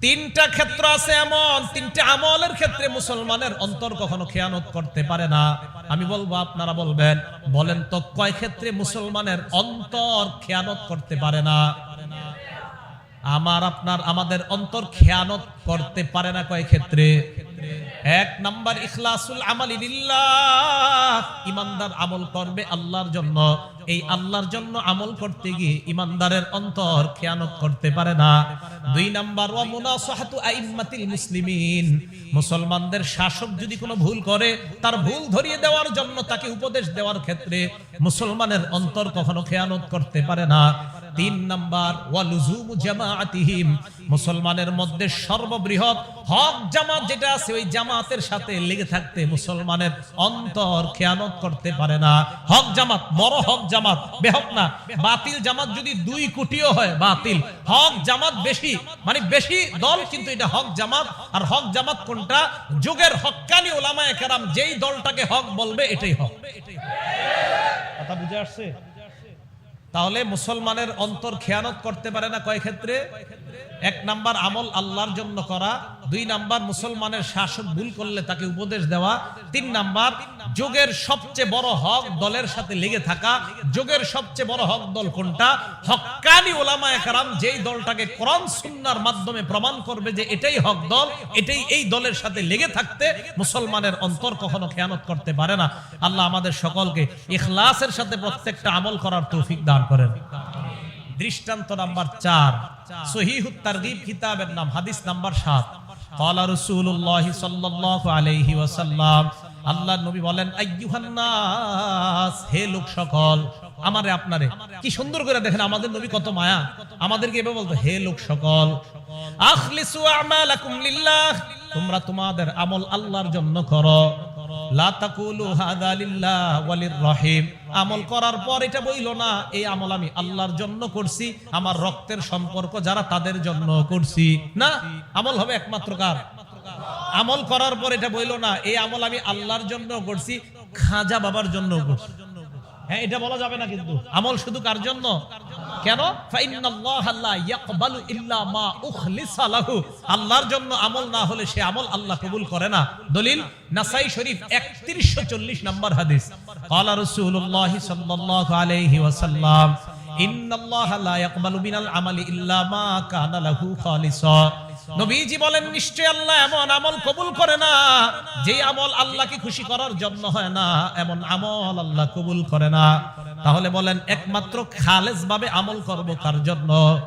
তিনটা ক্ষেত্র আছে এমন, তিনটা আমলের ক্ষেত্রে মুসলমানের অন্তর কখনো খেয়ানত করতে পারে না। আমি বলব, আপনারা বলবেন, বলেন তো, কয় ক্ষেত্রে মুসলমানের অন্তর খেয়ানত করতে পারে না? আমার আপনার, আমাদের অন্তর খেয়ানত করতে পারে না কয় ক্ষেত্রে? এক নাম্বার, ইখলাসুল আমালি ইমানদার আমল করবে আল্লাহর জন্য। এই আল্লাহর জন্য আমল করতে গিয়ে ইমানদারের অন্তর খেয়ানত করতে পারে না। দুই নাম্বার, ওয়া মুনাসাহাতু আইম্মাতিল মুসলিমিন। মুসলমানদের শাসক যদি কোনো ভুল করে, তার ভুল ধরিয়ে দেওয়ার জন্য তাকে উপদেশ দেওয়ার ক্ষেত্রে মুসলমানের অন্তর কখনো খেয়ানত করতে পারে না। তিন নাম্বার জামাআতিহিম। মুসলমানের মধ্যে সর্ববৃহৎ হক জামাত যেটা আছে, ওই জামাতের সাথে লেগে থাকতে মুসলমানের অন্তর খেয়ানত করতে পারে না। হক জামাত, বড় হক জামাত, বেহক না। বাতিল জামাত যদি দুই কোটিও হয়, বাতিল। হক জামাত বেশি মানে বেশি দল, কিন্তু এটা হক জামাত। আর হক জামাত কোনটা? যুগের হক্কানি ওলামায়ে কেরাম যেই দলটাকে হক বলবে, এটাই হক। কথা বুঝে আসছে? তাহলে মুসলমানের অন্তর খেয়ানত করতে পারে না কয় ক্ষেত্রে? এক নাম্বার আমল আল্লাহর জন্য করা, দুই নাম্বার মুসলমানের শাসক ভুল করলে তাকে উপদেশ দেওয়া, তিন নাম্বার যোগের সবচেয়ে বড় হক দলের সাথে লেগে থাকা, যোগের সবচেয়ে বড় হক দল কোনটা? হক্কানি ওলামা একরাম যেই দলটাকে কোরআন সুন্নার মাধ্যমে প্রমাণ করবে যে এটাই হক দল, এটাই এই দলের সাথে লেগে থাকতে মুসলমানের অন্তর কখনো খেয়ানত করতে পারে না। আল্লাহ আমাদের সকলকে ইখলাসের সাথে প্রত্যেকটা আমল করার তৌফিক দান করেন। দৃষ্টান্ত নাম্বার চার। সহি হুত্তার তারগিব খিতাবের নাম, হাদিস নাম্বার সাত। কলা রসুল্লাহ সাল্লাহ আলহি ওয়াসাল্লাম, আল্লাহ নবী বলেন, আইয়ুহান্নাস, হে লোক সকল, আমারে আপনারে, কি সুন্দর করে দেখেন আমাদের নবী কত মায়া। আমাদেরকে এভাবে বলতো, হে লোক সকল, আখলিসু আমালাকুম লিল্লাহ, তোমরা তোমাদের আমল আল্লাহর জন্য করো। রহিম। আমল করার পর এটা বইলো না, এই আমল আমি আল্লাহর জন্য করছি, আমার রক্তের সম্পর্ক যারা তাদের জন্য করছি। না, আমল হবে একমাত্র কার? আমল করার পর এটা বইলো না, এই আমল আমি আল্লাহর জন্য করছি, খাজা বাবার জন্য করছি। হ্যাঁ এটা বলা যাবে না কিন্তু। আমল শুধু কার জন্য? কেন? আল্লাহর জন্য আমল না হলে সে আমল আল্লাহ কবুল করে না। দলিল, নাসাই শরীফ 3140 নম্বর হাদিস। আলাইহি ওয়াসাল্লাম নবীজি বলেন, নিশ্চয় আল্লাহ এমন আমল কবুল করে না, যে আমল আল্লাহকে খুশি করার জন্য হয় না, এমন আমল আল্লাহ কবুল করে না। তাহলে বলেন, একমাত্র খালেজ ভাবে আমল করব কার জন্য?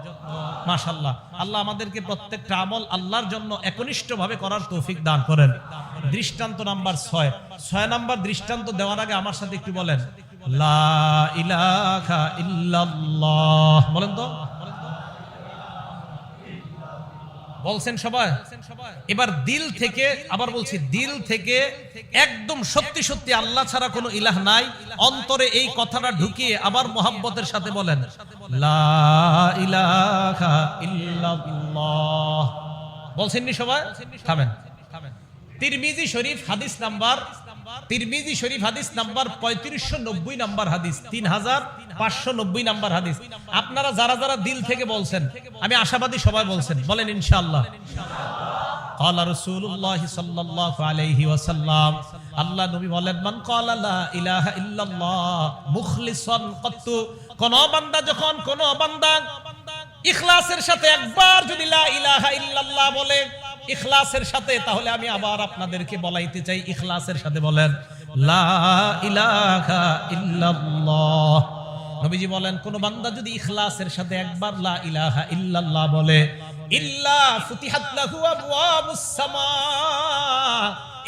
মাশাল্লাহ আল্লাহ আমাদেরকে প্রত্যেকটা আমল আল্লাহর জন্য একনিষ্ঠ ভাবে করার তৌফিক দান করেন। দৃষ্টান্ত নাম্বার ছয়। ছয় নাম্বার দৃষ্টান্ত দেওয়ার আগে আমার সাথে একটু বলেন। বলেন তো। বলছেন সবাই? এবার দিল থেকে, আবার বলছি, দিল থেকে একদম সত্যি সত্যি আল্লাহ ছাড়া কোনো ইলাহ নাই। অন্তরে এই কথাটা ঢুকিয়ে আবার মোহাব্বতের সাথে বলেন, লা ইলাহা ইল্লাল্লাহ। বলছেন নি সবাই? থামেন। তিরমিজি শরীফ, হাদিস নাম্বার তিরমিজি শরীফ হাদিস নাম্বার পঁয়ত্রিশশো নব্বই নাম্বার হাদিস তিন হাজার পাঁচশো নব্বই নাম্বার হাদিস আপনারা যারা যারা দিল থেকে বলছেন আমি আশাবাদী সবাই বলছেন বলেন ইনশাআল্লাহ قال رسول الله صلى الله عليه وسلم আল্লাহ নবী বলেন মান قال لا اله الا الله مخلصا قط কোন বান্দা যখন কোন বান্দা ইখলাসের সাথে একবার যদি লা ইলাহা ইল্লাল্লাহ বলে ইখলাসের সাথে, তাহলে আমি আবার আপনাদেরকে বলাইতে চাই, ইখলাসের সাথে বলেন, লা ইলাহা ইল্লাল্লাহ। নবীজি বলেন, কোন বান্দা যদি ইখলাসের সাথে একবার লা ইলাহা ইল্লাল্লাহ বলে, ইল্লা ফুতিহাত লাহু আবওয়াবুস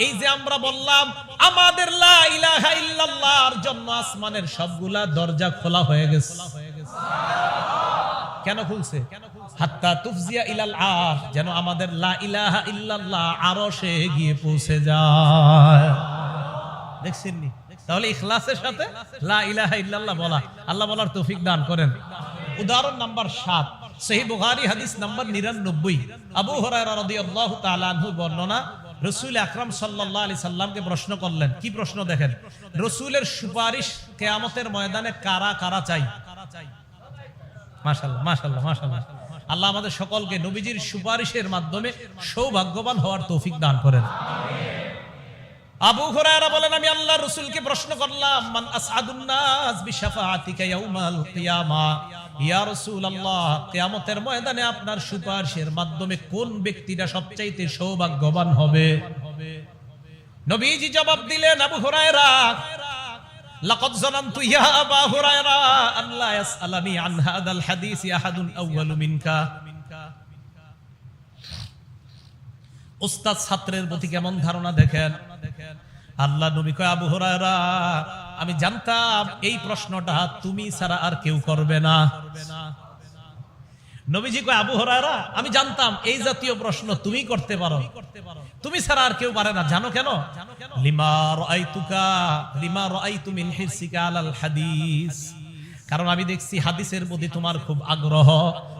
এই যে আমরা বললাম, আমাদের লা ইলাহা ইল্লাল্লাহর জন্য আসমানের সবগুলা দরজা খোলা হয়ে গেছে। কেন খুলছে? হাত্তা তুফজিয়া ইলাল যেন আমাদের লা ইলাহা ইল্লাল্লাহ আরশে গিয়ে পৌঁছে যায়। তাহলে ইখলাসের সাথে লা ইলাহা ইল্লাল্লাহ বলা। আল্লাহ বলার তৌফিক দান করেন। উদাহরণ নাম্বার 7 সহিহ বুখারী হাদিস নাম্বার 99 আবু হুরায়রা রাদিয়াল্লাহু বর্ণনা, রসুল আকরাম সাল্লাল্লাহু আলাইহি সাল্লামকে প্রশ্ন করলেন, কি প্রশ্ন দেখেন? রসুলের সুপারিশ কেয়ামতের ময়দানে কারা কারা চাই? মাশাআল্লাহ মাশাআল্লাহ মাশাআল্লাহ। আল্লাহ আমাদের সকলকে নবীজির সুপারিশের মাধ্যমে সৌভাগ্যবান হওয়ার তৌফিক দান করেন। আবু হুরায়রা বলেন, আমি আল্লাহ রসুলকে প্রশ্ন করলাম, মান আসআদুন নাস বিশাফাআতিকা ইয়াউমাল কিয়ামা? ইয়া রাসূলুল্লাহ, কিয়ামতের ময়দানে আপনার সুপারিশের মাধ্যমে কোন ব্যক্তিটা সৌভাগ্যবান হবে? নবীজি জবাব দিলেন, আবু হুরায়রা লাকাদ উস্তাদ ছাত্রের প্রতি কেমন ধারণা দেখেন? আল্লাহ নবী কয়, আবু হুরায়রা, আমি জানতাম এই প্রশ্নটা তুমি ছাড়া আর কেউ করবে না। নবীজি কয়, আবু হুরায়রা, আমি জানতাম এই জাতীয় প্রশ্ন তুমি করতে পারো। তুমি ছাড়া আর কেউ পারে না। জানো কেন? লিমা রাআইতুকা হাদিস। কারণ আমি দেখছি হাদিসের প্রতি তোমার খুব আগ্রহ।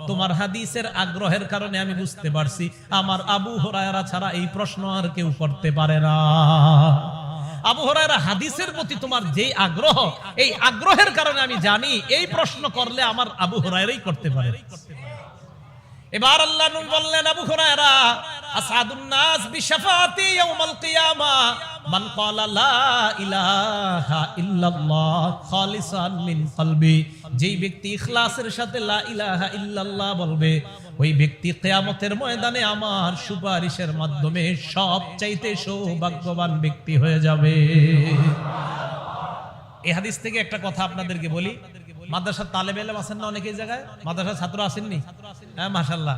তোমার হাদিসের আগ্রহের কারণে আমি বুঝতে পারছি, আমার আবু হরায়রা ছাড়া এই প্রশ্ন আর কেউ করতে পারে না। আবু হরায়রা, হাদিসের প্রতি তোমার যেই আগ্রহ, এই আগ্রহের কারণে আমি জানি, এই প্রশ্ন করলে আমার আবু হরায়রাই করতে পারে। এবার আল্লাহ নবী বললেন, আবু হুরায়রা, আসাদুন নাস বিশাফাতি ইয়াউমাল কিয়ামা, মান ক্বালা লা ইলাহা ইল্লাল্লাহ খালিসান মিন কলবি। যেই ব্যক্তি ইখলাসের সাথে লা ইলাহা ইল্লাল্লাহ বলবে, ওই ব্যক্তি কিয়ামতের ময়দানে আমার সুপারিশের মাধ্যমে সবচাইতে সৌভাগ্যবান ব্যক্তি হয়ে যাবে। এই হাদিস থেকে একটা কথা আপনাদেরকে বলি মাদ্রাসার তালেব এলেম আছেন না অনেকেই জায়গায়? মাদ্রাসার ছাত্র আসেননি? হ্যাঁ মাশাল্লাহ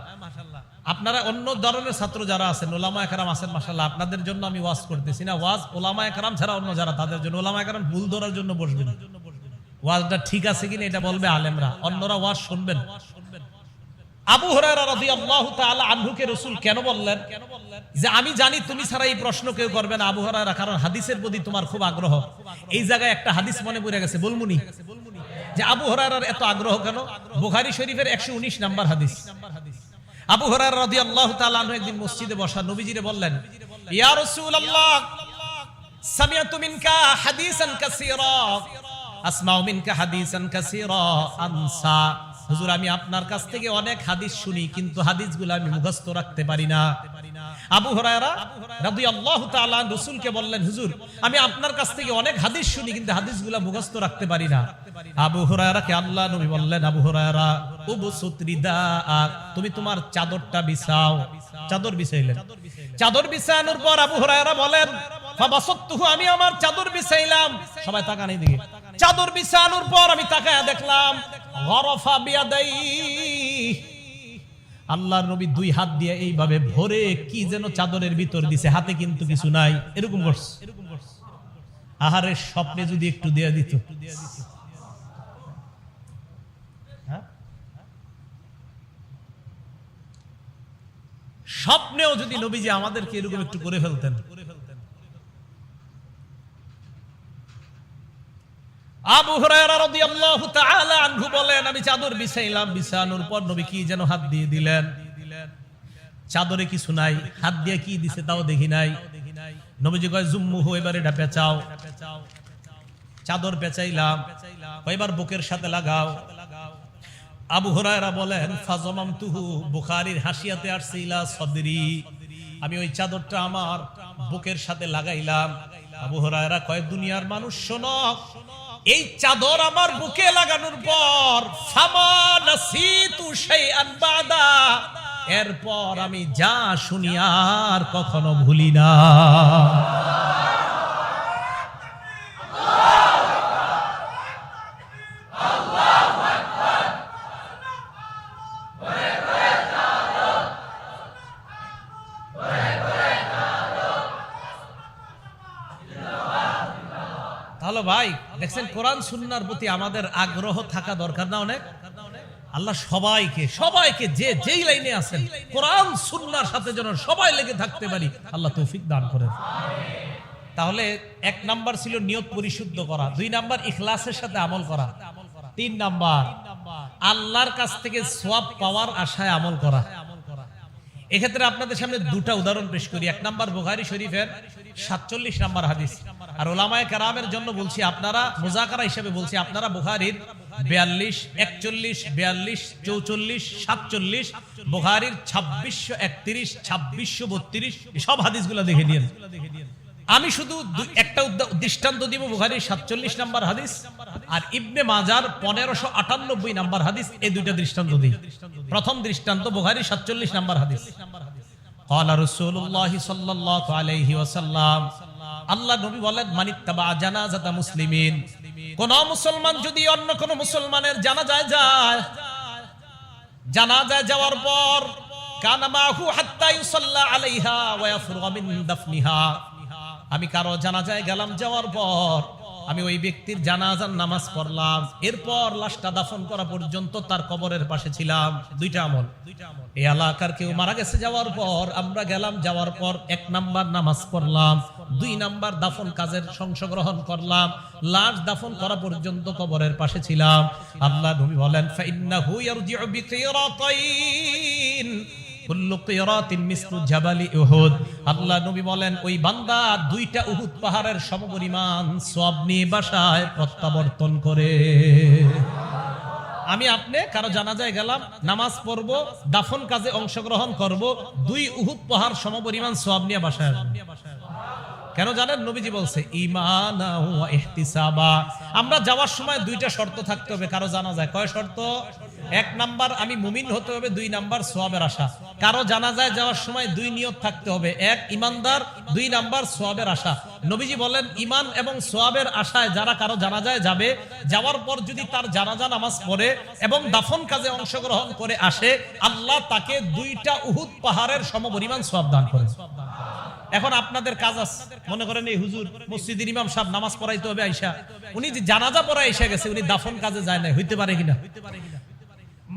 আপনারা অন্য ধরনের ছাত্র যারা আছেন ওলামা একরাম আছেন মাশাল্লাহ আপনাদের জন্য আমি ওয়াজ করতেছি। না ওয়াজ ওলামা একরাম ছাড়া অন্য যারা তাদের জন্য। ওলামা একরাম ভুল ধরার জন্য বসবেন। ওয়াজটা ঠিক আছে কিনা এটা বলবে আলেমরা। অন্যরা ওয়াজ শুনবেন। আবু আনহুকে রাসূল কেন বললেন? যে আমি জানি তুমি ছাড়া এই প্রশ্ন কেউ করবে না। আবু হরায়রা কারণ হাদিসের প্রতি তোমার খুব আগ্রহ। এই জায়গায় একটা হাদিস মনে পড়ে গেছে বলমুনি। যে আবু হরার এত আগ্রহ কেন? বুখারি শরীফের 119 নাম্বার হাদিস। আবু হরার রাজি আল্লাহ তালু একদিন মসজিদে বসা নবীজিরে বললেন, ইয়া হাদিসান কাসীরা, আনসা। হুজুর, আমি আপনার কাছ থেকে অনেক হাদিস শুনি, কিন্তু হাদিসগুলো আমি মুখস্থ রাখতে পারি না। আবু তাআলা রাসূলকে বললেন, হুজুর, আমি আপনার কাছ থেকে অনেক হাদিস শুনি, কিন্তু মুখস্থ রাখতে পারি না। আবু আল্লাহ নবী বললেন, আবু তুমি তোমার চাদরটা বিছাও। চাদর বিছাইলেন। চাদর বিছানোর পর আবু হুরায়রা বলেন, ফাবাসাতুহু, আমি আমার চাদর বিছাইলাম। সবাই তাকান এইদিকে চাদর বিছানোর পর আমি তাকায়া দেখলাম আল্লাহর নবী দুই হাত দিয়ে এইভাবে ভরে কি যেন চাদরের ভিতর দিছে, হাতে কিন্তু কিছু নাই। এরকম করছে। আহারের স্বপ্নে যদি একটু দেয়া দিত। হ্যাঁ? স্বপ্নেও যদি নবীজি আমাদেরকে এরকম একটু করে ফেলতেন। আবু রাদিয়াল্লাহু তাআলা আনহু বলেন, আমি চাদর বিছাইলাম, বিছানোর পর নবী কি যেন হাত দিয়ে দিলেন? চাদরে কিছু নাই, হাত দিয়ে কি দিছে তাও দেখি নাই। নবীজি কয় পেঁচাও। চাদর পেঁচাইলাম। বুকের সাথে লাগাও। আবু হুরায়রা বলেন ফাজমাম তুহু বুখারীর হাসিয়াতে আসছে সদরি। আমি ওই চাদরটা আমার বুকের সাথে লাগাইলাম। আবু হুরায়রা কয়, দুনিয়ার মানুষ শোনো এই চাদর আমার বুকে লাগানোর পর এরপর আমি যা শুনি আর কখনো ভুলি না। ভাই দেখছেন, কোরআন, সুন্নার প্রতি আমাদের আগ্রহ থাকা দরকার না অনেক? আল্লাহ সবাইকে সবাইকে যে যেই লাইনে আছেন, কোরআন, সুন্নার সাথে যেন সবাই লেগে থাকতে পারি, আল্লাহ তৌফিক দান করেন। তাহলে এক নাম্বার ছিল নিয়ত পরিশুদ্ধ করা, দুই নাম্বার ইখলাসের সাথে আমল করা, তিন নাম্বার আল্লাহর কাছ থেকে সোয়াব পাওয়ার আশায় আমল করা। এক্ষেত্রে আপনাদের সামনে দুটা উদাহরণ পেশ করি। এক নাম্বার বুখারি শরীফের সাতচল্লিশ নম্বর হাদিস। আর ওলামায় কারামের জন্য বলছি, আপনারা মোজাকারা হিসেবে বলছি, আপনারা বুখারির বিয়াল্লিশ, একচল্লিশ, বিয়াল্লিশ, চৌচল্লিশ, সাতচল্লিশ, বুখারির ছাব্বিশশো একত্রিশ, ছাব্বিশশো বত্রিশ সব হাদিসগুলো দেখে দিয়েন আমি শুধু দু- একটা উদ্দা- দৃষ্টান্ত দিব বুখারির সাতচল্লিশ নাম্বার হাদিস আর ইবনে মাজার পনেরোশো আটানব্বই নাম্বার হাদিস এই দুইটা দৃষ্টান্ত দিই প্রথম দৃষ্টান্ত বুখারির সাতচল্লিশ নাম্বার হাদিস قال رسول الله صلى الله عليه وسلم আল্লাহ নবী বলেন মানিত্তাবা জানাজাতা মুসলিমিন কোন মুসলমান যদি অন্য কোন মুসলমানের জানাজায় যায় জানাজায় যাওয়ার পর কানা মাহু হাত্তা ইউসাল্লা আলাইহা ওয়া ইয়াফরুগা মিন দাফনিহা আমি কারও জানাজায় গেলাম যাওয়ার পর, আমি ওই ব্যক্তির জানাজার নামাজ পড়লাম। এরপর লাশটা দাফন করা পর্যন্ত তার কবরের পাশে ছিলাম। দুইটা আমল। এই এলাকার কেউ মারা গেছে যাওয়ার পর, আমরা গেলাম, যাওয়ার পর এক নাম্বার নামাজ পড়লাম। দুই নাম্বার দাফন কাজের অংশগ্রহণ করলাম। লাশ দাফন করা পর্যন্ত কবরের পাশে ছিলাম। আল্লাহ বলেন বলেন পাহাড়ের সমপরিমাণ প্রত্যাবর্তন করে আমি আপনি, কারও জানাজায় গেলাম, নামাজ পড়ব, দাফন কাজে অংশগ্রহণ করব, দুই উহুদ পাহাড় সমপরিমাণ সব নিয়ে বাসায়। কেন জানেন? নবীজি বলছে ইহতিসাবা। আমরা যাওয়ার সময় দুইটা শর্ত থাকতে হবে, কারও জানা যায়। কয় শর্ত? এক নাম্বার, আমি মুমিন হতে হবে, দুই নাম্বার, সোয়াবের আশা। কারও জানা যায় যাওয়ার সময় দুই নিয়ত থাকতে হবে, এক ইমানদার দুই নাম্বার, সোয়াবের আশা। নবীজি বলেন ইমান এবং সোয়াবের আশায় যারা কারও জানা যায় যাবে, যাওয়ার পর যদি তার জানাজা নামাজ পড়ে এবং দাফন কাজে অংশগ্রহণ করে আসে, আল্লাহ তাকে দুইটা উহুদ পাহাড়ের সমপরিমাণ সোয়াব দান করে এখন আপনাদের কাজ আছে। মনে করেন এই হুজুর মসজিদের ইমাম সাহেব নামাজ পড়াইতে হবে আইসা। উনি যে জানাজা পড়ায় এসে গেছে, উনি দাফন কাজে যায় না হইতে পারে কিনা?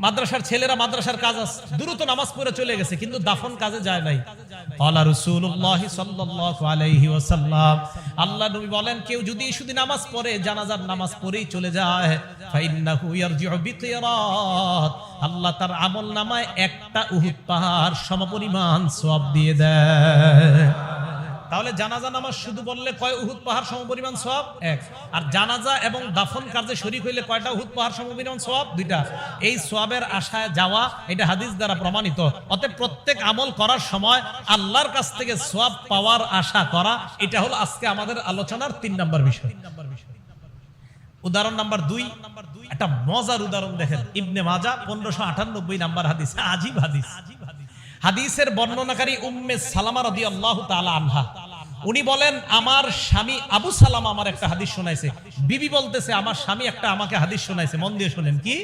মাদ্রাসার ছেলেরা মাদ্রাসার কাজ আছে, দ্রুত নামাজ পড়ে চলে গেছে, কিন্তু দাফন কাজে যায় নাই। আল্লাহ রাসূলুল্লাহ সাল্লাল্লাহু আলাইহি ওয়াসাল্লাম, আল্লাহ নবী বলেন, কেউ যদি শুধু নামাজ পড়ে, জানাজার নামাজ পড়েই চলে যায়, ফাইন্নাহু ইয়ারজিউ বিকিরাত আল্লাহ তার আমল নামায় একটা উহুদ পাহাড় সমপরিমাণ সওয়াব দিয়ে দেয়। তাহলে জানাজা নামাজ শুধু বললে কয় উহুদ পাহাড় সমপরিমাণ সব এক। আর জানাজা এবং দাফন কার্যে শরীক হইলে কয়টা উহুদ পাহাড় সমপরিমাণ সব দুইটা। এই সওয়াবের আশায় যাওয়া এটা হাদিস দ্বারা প্রমাণিত। অতএব প্রত্যেক আমল করার সময় আল্লাহর কাছ থেকে সওয়াব পাওয়ার আশা করা, এটা হলো আজকে আমাদের আলোচনার তিন নম্বর বিষয় তিন নম্বর বিষয়। উদাহরণ নাম্বার দুই। একটা মজার উদাহরণ দেখেন। ইবনে মাজা পনেরোশো আটানব্বই নাম্বার হাদিস। আজিব হাদিস। হাদিসের বর্ণনাকারী উম্মে সালামা রদি আল্লাহ আনহা। উনি বলেন, আমার স্বামী আবু সালাম আমার একটা হাদিস শোনাইছে। বিবি বলতেছে, আমার স্বামী একটা আমাকে হাদিস শোনাইছে। মন দিয়ে শোনেন কি?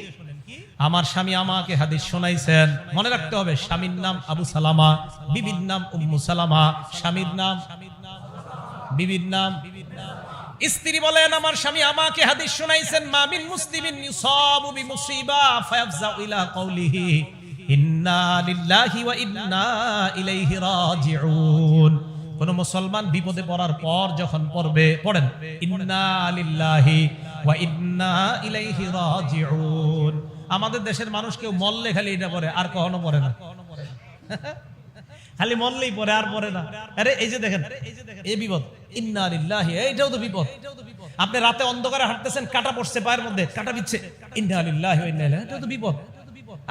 আমার স্বামী আমাকে হাদিস শোনাইছেন। মনে রাখতে হবে, স্বামীর নাম আবু সালামা, বিবির নাম উম্মু সালামা, স্বামীর নাম, বিবির নাম স্ত্রী বলেন, আমার স্বামী আমাকে হাদিস শুনাইছেন মামিন মুসলিমিন ইউসাবু বিমুসিবা ফায়াফজা ইলা কওলিহি, ইন্না লিল্লাহি ওয়া ইন্না ইলাইহি রাজিউন। কোন মুসলমান বিপদে পড়ার পর যখন পড়বে, পড়েন, ইন্না লিল্লাহি ওয়া ইন্না ইলাইহি রাজিউন। আমাদের দেশের মানুষ কেউ মল্লে খালি এটা পড়ে, আর কখনো পড়ে না। খালি মরলেই পরে, আর পরে না। আরে, এই যে দেখেন এই বিপদ। ইন্না লিল্লাহি, এইটাও তো বিপদ। আপনি রাতে অন্ধকারে হাঁটতেছেন, কাটা পড়ছে পায়ের মধ্যে, কাটা বিচ্ছে ইন্না লিল্লাহি ওয়া ইন্না তো বিপদ।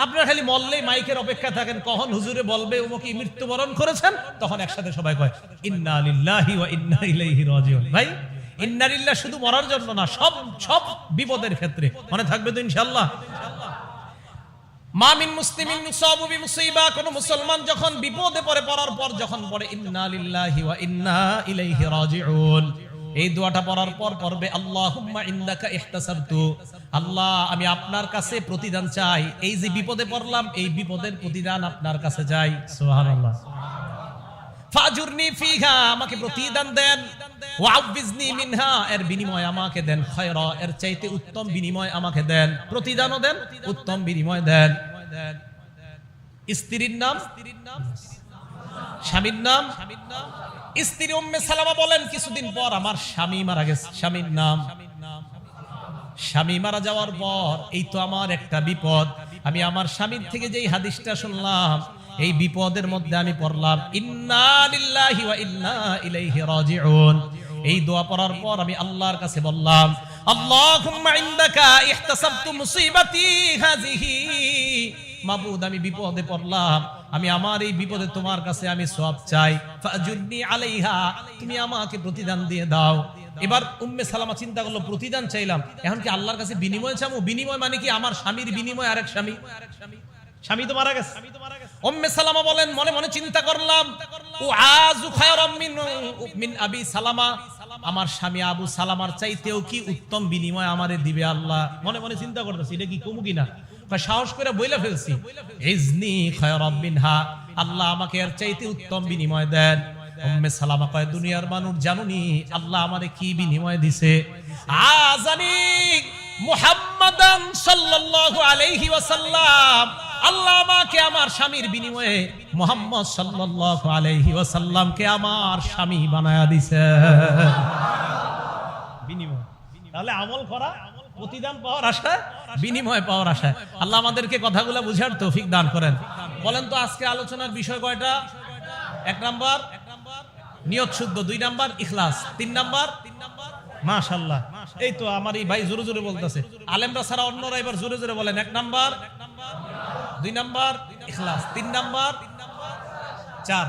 আপনারা খালি মরলেই মাইকের অপেক্ষা থাকেন, কখন হুজুরে বলবে, উমকি মৃত্যুবরণ করেছেন? তখন একসাথে সবাই কয়, ইন্না লিল্লাহি ওয়া ইন্না ইলাইহি রাজিউন। ভাই, ইন্না লিল্লাহ শুধু মরার জন্য না, সব সব বিপদের ক্ষেত্রে। মনে থাকবে তো ইনশাআল্লাহ? মামিন মুসলিমিন ইউসাবু মুসিবা কোন মুসলমান যখন বিপদে পড়ে, পড়ার পর যখন পড়ে ইন্না লিল্লাহি ওয়া ইন্না ইলাইহি রাজিউন, এই দোয়াটা পড়ার পর পড়বে আল্লাহুম্মা ইন্নাকা ইহতাসাবতু, আল্লাহ, আমি আপনার কাছে প্রতিদান চাই। এই যে বিপদে পড়লাম, এই বিপদের প্রতিদান আপনার কাছে চাই। সুবহানাল্লাহ। ফাজুরনি ফিহা, আমাকে প্রতিদান দেন। ওয়াবিজনি মিনহা, এর বিনিময় আমাকে দেন খয়রা, এর চাইতে উত্তম বিনিময় আমাকে দেন। প্রতিদানও দেন, উত্তম বিনিময় দেন। স্ত্রীর নাম? স্বামীর নাম? স্ত্রী উম্মে সালামা বলেন, কিছুদিন পর আমার স্বামী মারা গেছে। স্বামীর নাম? স্বামী মারা যাওয়ার পর, এই তো আমার একটা বিপদ। আমি আমার স্বামীর থেকে যেই হাদিসটা শুনলাম এই বিপদের মধ্যে আমি পড়লাম, ইন্না এই দোয়া পড়ার পর আমি আল্লাহর কাছে বললাম আমি বিপদে পড়লাম, আমি আমার এই বিপদে তোমার কাছে আমি সব চাই। আলাইহা। তুমি আমাকে প্রতিদান দিয়ে দাও। এবার উম্মে সালামা চিন্তা করল, প্রতিদান চাইলাম? এখন কি আল্লাহর কাছে বিনিময় বিনিময় মানে কি? আমার স্বামীর বিনিময় আরেক স্বামী স্বামী। তো মারা গেছে। উম্মে সালামা বলেন মনে মনে চিন্তা করলাম ও আজু খায়রাম মিন মিন আবি সালামা আমার স্বামী আবু সালামার চাইতেও কি উত্তম বিনিময় আমারে দিবে আল্লাহ? মনে মনে চিন্তা করতেছি এটা কি কমু কিনা? সাহস করে বইলা ফেলছি ইজনি খায়রাম মিনহা আল্লাহ আমাকে এর চাইতে উত্তম বিনিময় দেন। উম্মে সালামা কয় দুনিয়ার মানুষ জানুনি আল্লাহ আমারে কি বিনিময় দিছে? আজানি মুহাম্মাদান সাল্লাল্লাহু আলাইহি ওয়াসাল্লাম আল্লাহ আমাকে আমার স্বামীর বিনিময়ে মুহাম্মদ সাল্লাল্লাহু আলাইহি ওয়াসাল্লামকে আমার স্বামী বানায়া দিছে। বিনিময়। তাহলে আমল করা প্রতিদান পাওয়ার আশায় বিনিময় পাওয়ার আশায় আল্লাহ আমাদেরকে কথাগুলো বুঝার তৌফিক দান করেন। বলেন তো আজকে আলোচনার বিষয় কয়টা? এক নাম্বার নিয়ত শুদ্ধ। দুই নাম্বার ইখলাস। তিন নাম্বার মাশাল্লাহ এই তো আমার এই ভাই জোরে জোরে বলতেছে। আলেমরা ছাড়া অন্যরা এবার জোরে জোরে বলেন। এক নাম্বার, দুই নাম্বার, ইখলাস। তিন নাম্বার, চার।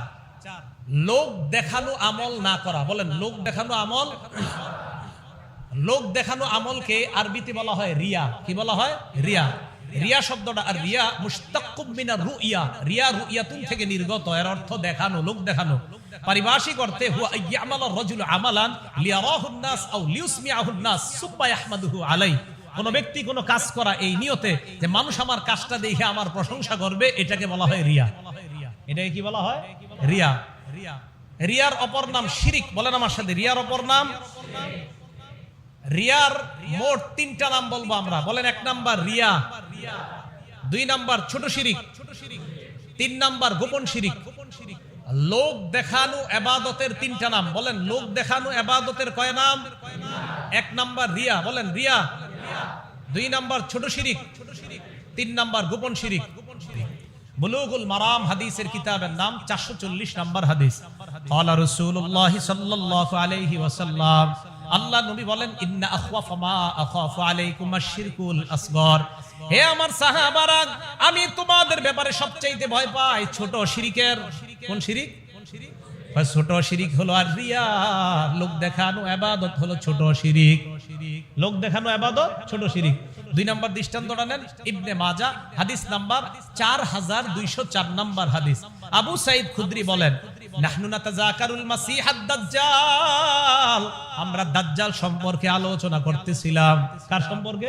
লোক দেখানো আমল না করা। বলেন, লোক দেখানো আমল? লোক দেখানো আমলকে আরবিতে বলা হয় রিয়া। কি বলা হয়? রিয়া। রিয়া শব্দটা, আর রিয়া মুস্তাকুব মিনা রুইয়া। রিয়া রুইয়াতুন থেকে নির্গত। এর অর্থ দেখানো, লোক দেখানো। পারিভাষিক অর্থে হুয়া ইয়ামাল রাজুল আমালান লিয়ারাহুন নাস আও লিউসমিআহুন নাস সুম্মা ইয়াহমাদুহু আলাই। কোন ব্যক্তি কোন কাজ করা এই নিয়তে যে মানুষ আমার কাজটা দেখে আমার প্রশংসা করবে, এটাকে বলা হয় রিয়া। এটাকে কি বলা হয়? রিয়া রিয়া। রিয়ার অপর নাম শিরিক। বলেন আমার সাথে, রিয়ার অপর নাম? রিয়ার মোট তিনটা নাম বলব আমরা। বলেন এক নাম্বার রিয়া, দুই নাম্বার ছোট শিরিক, তিন নাম্বার গোপন শিরিক। লোক দেখানো এবাদতের তিনটা নাম বলেন লোক দেখানো এবাদতের কয় নাম এক নাম্বার রিয়া বলেন রিয়া দুই নাম্বার ছোট শিরিক তিন নাম্বার গোপন শিরিক বুলুগুল মারাম হাদিসের কিতাবের নাম চারশো চল্লিশ নাম্বার হাদিস قال رسول الله صلى الله عليه وسلم আল্লাহ নবী বলেন, ইন্না আখওয়াফা মা আখাফু আলাইকুম আশ-শিরকুল আসগর। হে আমার সাহাবারা, আমি তোমাদের ব্যাপারে সবচাইতে ভয় পাই, ছোট শিরিকের। কোন শিরিক? ছোট শিরিক হলো আর রিয়া লোক দেখানো ইবাদত হলো ছোট শিরিক। লোক দেখানো ইবাদত ছোট শিরিক। দুই নাম্বার দৃষ্টান্তটা নেন, ইবনে মাজা, হাদিস নাম্বার চার হাজার দুইশো চার নাম্বার হাদিস। আবু সাইদ খুদ্রি বলেন আমরা দাজ্জাল সম্পর্কে আলোচনা করতেছিলাম। কার সম্পর্কে?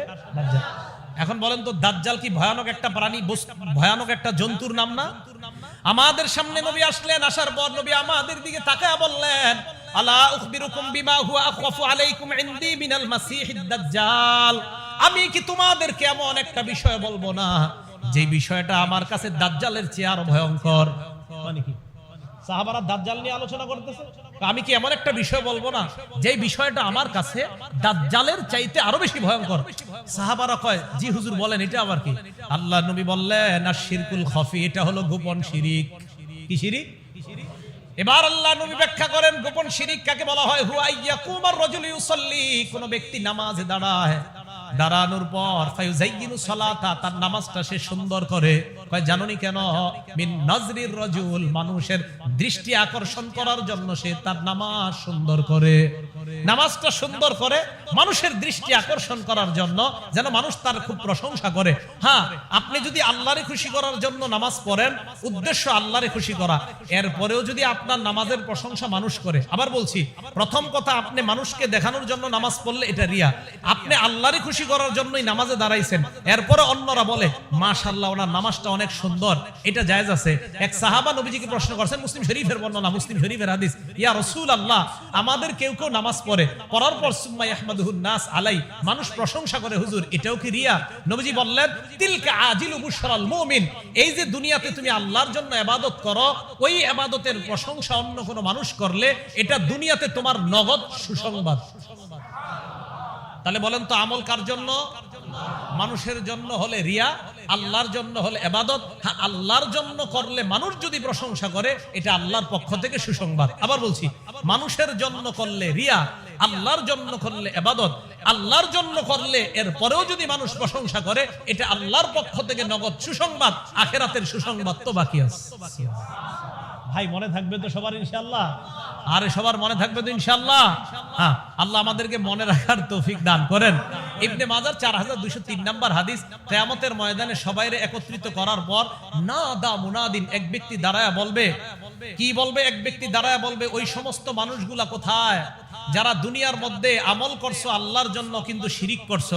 এখন বলেন তো, দাজ্জাল কি ভয়ানক একটা প্রাণী ভয়ানক একটা জন্তুর নাম না? আমাদের সামনে নবী আসলেন, আসার পর নবী আমাদের দিকে তাকায় বললেন আমি কি তোমাদেরকে এমন একটা বিষয় বলব না? যে বিষয়টা আমার কাছে দাজ্জালের চেয়ে আরও ভয়ঙ্কর। মানে কি? সাহাবারা দাজ্জাল নিয়ে আলোচনা করতেছে। আমি কি এমন একটা বিষয় বলব না? যে বিষয়টা আমার কাছে দাজ্জালের চাইতে আরও বেশি ভয়ঙ্কর। সাহাবারা কয়, জি হুজুর, বলেন, এটা আবার কি? আল্লাহ নবী বললেন আর শিরকুল খফি, এটা হলো গোপন শিরিক। কি শিরিক? এবার আল্লাহ নবী ব্যাখ্যা করেন, গোপন শিরিক কাকে বলা হয়? হুয়া ইয়াকুমার রাজুল ইউসাল্লি, কোন ব্যক্তি নামাজে দাঁড়ায় দাঁড়ানোর পর তার নামাজটা সে সুন্দর করে। কয়, জানোনি কেন? মিন নাজরির রাজুল, মানুষের দৃষ্টি আকর্ষণ করার জন্য সে তার নামাজ সুন্দর করে। নামাজটা সুন্দর করে মানুষের দৃষ্টি আকর্ষণ করার জন্য যেন মানুষ তার খুব প্রশংসা করে। হ্যাঁ আপনি যদি আল্লাহরে খুশি করার জন্য নামাজ পড়েন, উদ্দেশ্য আল্লাহরে খুশি করা। এরপরেও যদি আপনার নামাজের প্রশংসা মানুষ করে, আবার বলছি, প্রথম কথা, আপনি মানুষকে দেখানোর জন্য নামাজ পড়লে এটা রিয়া। আপনি আল্লাহরে খুশি করার জন্যই নামাজে দাঁড়াইছেন। এরপরে অন্যরা বলে, মাশাআল্লাহ, ওনার নামাজটা অনেক সুন্দর। এটা জায়েজ আছে। এক সাহাবা নবীজিকে প্রশ্ন করছেন, মুসলিম শরীফের বর্ণনা, মুসলিম শরীফের হাদিস? ইয়া রাসূল আল্লাহ আমাদের কেউ কেউ নামাজ পড়ে। পড়ার পর, সুম্মা ইয়াহমাদুহুন নাস আলাই। মানুষ প্রশংসা করে, হুজুর, এটাও কি রিয়া? নবীজি বললেন, তিলকা আজিলু বুশরাল মুমিন। এই যে দুনিয়াতে তুমি আল্লাহর জন্য ইবাদত করো, ওই ইবাদতের প্রশংসা অন্য কোনো মানুষ করলে, এটা দুনিয়াতে তোমার নগদ সুসংবাদ। তাহলে বলেন তো আমল কার জন্য? মানুষের জন্য হলে রিয়া, আল্লাহর জন্য হলে এবাদত। হ্যাঁ আল্লাহর জন্য করলে মানুষ যদি প্রশংসা করে, এটা আল্লাহর পক্ষ থেকে সুসংবাদ। আবার বলছি, মানুষের জন্য করলে রিয়া, আল্লাহর জন্য করলে এবাদত। আল্লাহর জন্য করলে এর পরেও যদি মানুষ প্রশংসা করে, এটা আল্লাহর পক্ষ থেকে নগদ সুসংবাদ, আখেরাতের সুসংবাদ তো বাকি আছে। ভাই, মনে থাকবে তো সবার ইনশাল্লাহ আরে, সবার মনে থাকবে তো ইনশাল্লাহ হ্যাঁ আল্লাহ আমাদেরকে মনে রাখার তৌফিক দান করেন। ইবনে মাজার চার হাজার দুইশো তিন নম্বর হাদিস, কেয়ামতের ময়দানে সবাইরে একত্রিত করার পর না দা মুনাদিন, এক ব্যক্তি দাঁড়ায় বলবে, কি বলবে? এক ব্যক্তি দাঁড়ায় বলবে, ওই সমস্ত মানুষগুলা কোথায়? যারা দুনিয়ার মধ্যে আমল করছ, আল্লাহর জন্য কিন্তু শিরিক করছ।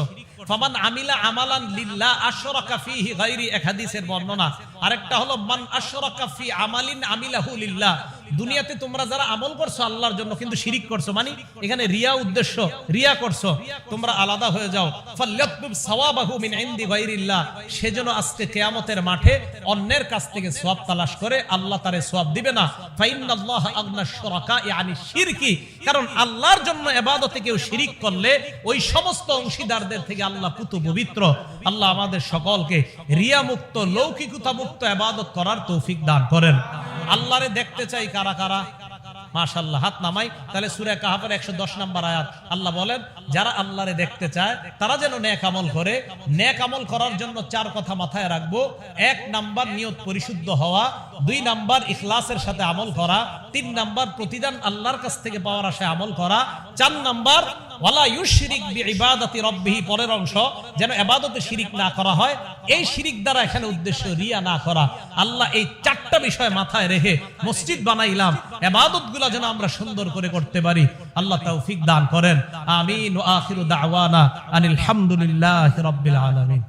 দুনিয়াতে তোমরা যারা আমল করছ আল্লাহর জন্য, কিন্তু শিরিক করছ মানে এখানে রিয়া উদ্দেশ্য, রিয়া করছ, তোমরা আলাদা হয়ে যাও। গায়রিল্লাহ। সেজন্য আজকে কিয়ামতের মাঠে অন্যের কাছ থেকে সওয়াব তালাশ করে, আল্লাহ তারে সওয়াব দিবে না। কারণ আল্লাহর জন্য ইবাদতে কেউ শিরিক করলে ওই সমস্ত অংশীদারদের থেকে আল্লাহ পুতু পবিত্র। আল্লাহ আমাদের সকলকে রিয়া মুক্ত লৌকিকতা মুক্ত ইবাদত করার তৌফিক দান করেন। আল্লাহরে দেখতে চাই কারা কারা? মাশাল্লাহ হাত নামাই। তাহলে সুরে কাহাবের একশো দশ আয়াত। আল্লাহ বলেন, যারা আল্লাহরে দেখতে চায়, তারা যেন নেক আমল করে। নেক আমল করার জন্য চার কথা মাথায় রাখব। এক নাম্বার নিয়ত পরিশুদ্ধ হওয়া, দুই নাম্বার ইখলাসের সাথে আমল করা, তিন নাম্বার প্রতিদান আল্লাহর কাছ থেকে পাওয়ার আশায় আমল করা, চার নাম্বার ওয়ালা বিইবাদাতি রব্বিহি, পরের অংশ, যেন শিরিক না করা হয়। এই শিরিক দ্বারা এখানে উদ্দেশ্য রিয়া না করা। আল্লাহ এই চারটা বিষয় মাথায় রেখে মসজিদ বানাইলাম। ইবাদতগুলো যেন আমরা সুন্দর করে করতে পারি। আল্লাহ তৌফিক দান করেন। আমিন আখিরু দাওয়ানা আনিল আলামিন।